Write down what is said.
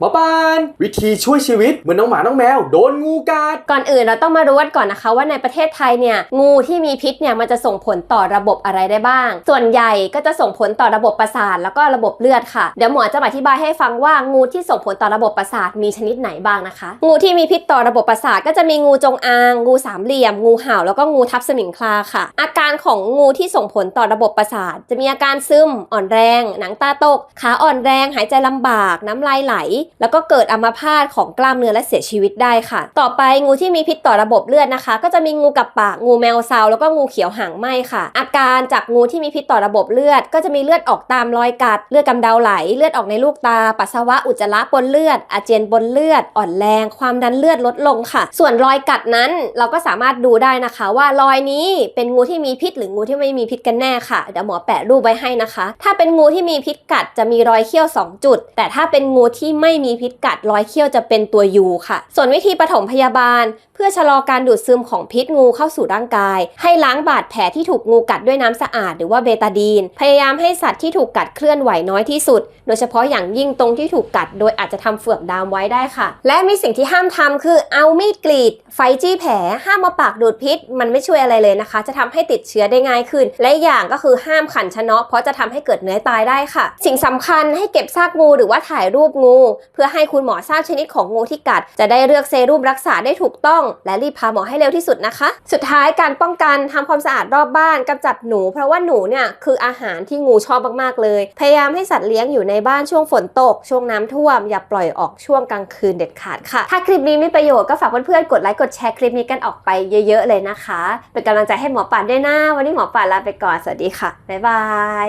หมอปานวิธีช่วยชีวิตเหมือนน้องหมาน้องแมวโดนงูกัด ก่อนอื่นเราต้องมารู้กันก่อนนะคะว่าในประเทศไทยเนี่ยงูที่มีพิษเนี่ยมันจะส่งผลต่อระบบอะไรได้บ้าง ส่วนใหญ่ก็จะส่งผลต่อระบบประสาทแล้วก็ระบบเลือดค่ะเดี๋ยวหมอจะอธิบายให้ฟังว่างูที่ส่งผลต่อระบบประสาทมีชนิดไหนบ้างนะคะ งูที่มีพิษต่อระบบประสาทก็จะมีงูจงอาง งูสามเหลี่ยม งูเห่าแล้วก็งูทับสมิงคลาค่ะ อาการของงูที่ส่งผลต่อระบบประสาท จะมีอาการซึมอ่อนแรง หนังตาตก ขาอ่อนแรง หายใจลำบาก น้ำลายไหลแล้วก็เกิดอัมพาตของกล้ามเนื้อและเสียชีวิตได้ค่ะ ต่อไปงูที่มีพิษต่อระบบเลือดนะคะ ก็จะมีงูกับปากงูแมวซาวแล้วก็งูเขียวหางไหมค่ะ อาการจากงูที่มีพิษต่อระบบเลือด ก็จะมีเลือดออกตามรอยกัด เลือดกำเดาไหล เลือดออกในลูกตา ปัสสาวะอุจจาระปนเลือด อาเจียนบนเลือด อ่อนแรง ความดันเลือดลดลงค่ะ ส่วนรอยกัดนั้นเราก็สามารถดูได้นะคะ ว่ารอยนี้เป็นงูที่มีพิษหรืองูที่ไม่มีพิษกันแน่ค่ะเดี๋ยวหมอแปะรูปไว้ให้นะคะ ถ้าเป็นงูที่มีพิษกัดจะมีรอยเขี้ยว 2 จุด แต่ถ้าเป็นงูที่ไม่มีพิษกัดรอยเขี้ยวจะเป็นตัวยูค่ะ ส่วนวิธีปฐมพยาบาล พื่อชะลอการดูดซึมของพิษงูเข้าสู่ร่างกาย ให้ล้างบาดแผลที่ถูกงูกัดด้วยน้ำสะอาดหรือว่าเบตาดีน พยายามให้สัตว์ที่ถูกกัดเคลื่อนไหวน้อยที่สุด โดยเฉพาะอย่างยิ่งตรงที่ถูกกัด โดยอาจจะทำเฟือกดามไว้ได้ค่ะ และมีสิ่งที่ห้ามทำคือเอามีดกรีด ไฟจี้แผลห้ามมาปากดูดพิษ มันไม่ช่วยอะไรเลยนะคะ จะทำให้ติดเชื้อได้ง่ายขึ้น และอีกอย่างก็คือห้ามขันชะเนาะเพราะจะทำให้เกิดเนื้อตายได้ค่ะ สิ่งสำคัญให้เก็บซากงูหรือว่าถ่ายรูปงู เพื่อให้คุณหมอทราบชนิดของงูที่กัด จะได้เลือกเซรุ่มรักษาได้ถูกต้องและรีบพาหมอให้เร็วที่สุดนะคะ สุดท้ายการป้องกันทำความสะอาดรอบบ้านกำจัดหนู เพราะว่าหนูเนี่ยคืออาหารที่งูชอบมากๆเลย พยายามให้สัตว์เลี้ยงอยู่ในบ้านช่วงฝนตก ช่วงน้ำท่วม อย่าปล่อยออกช่วงกลางคืนเด็ดขาดค่ะ ถ้าคลิปนี้มีประโยชน์ก็ฝากเพื่อนๆกดไลค์กดแชร์คลิปนี้กันออกไปเยอะ ๆ เลยนะคะ เป็นกำลังใจให้หมอป่านด้วยนะวันนี้หมอป่านลาไปก่อนสวัสดีค่ะบ๊ายบาย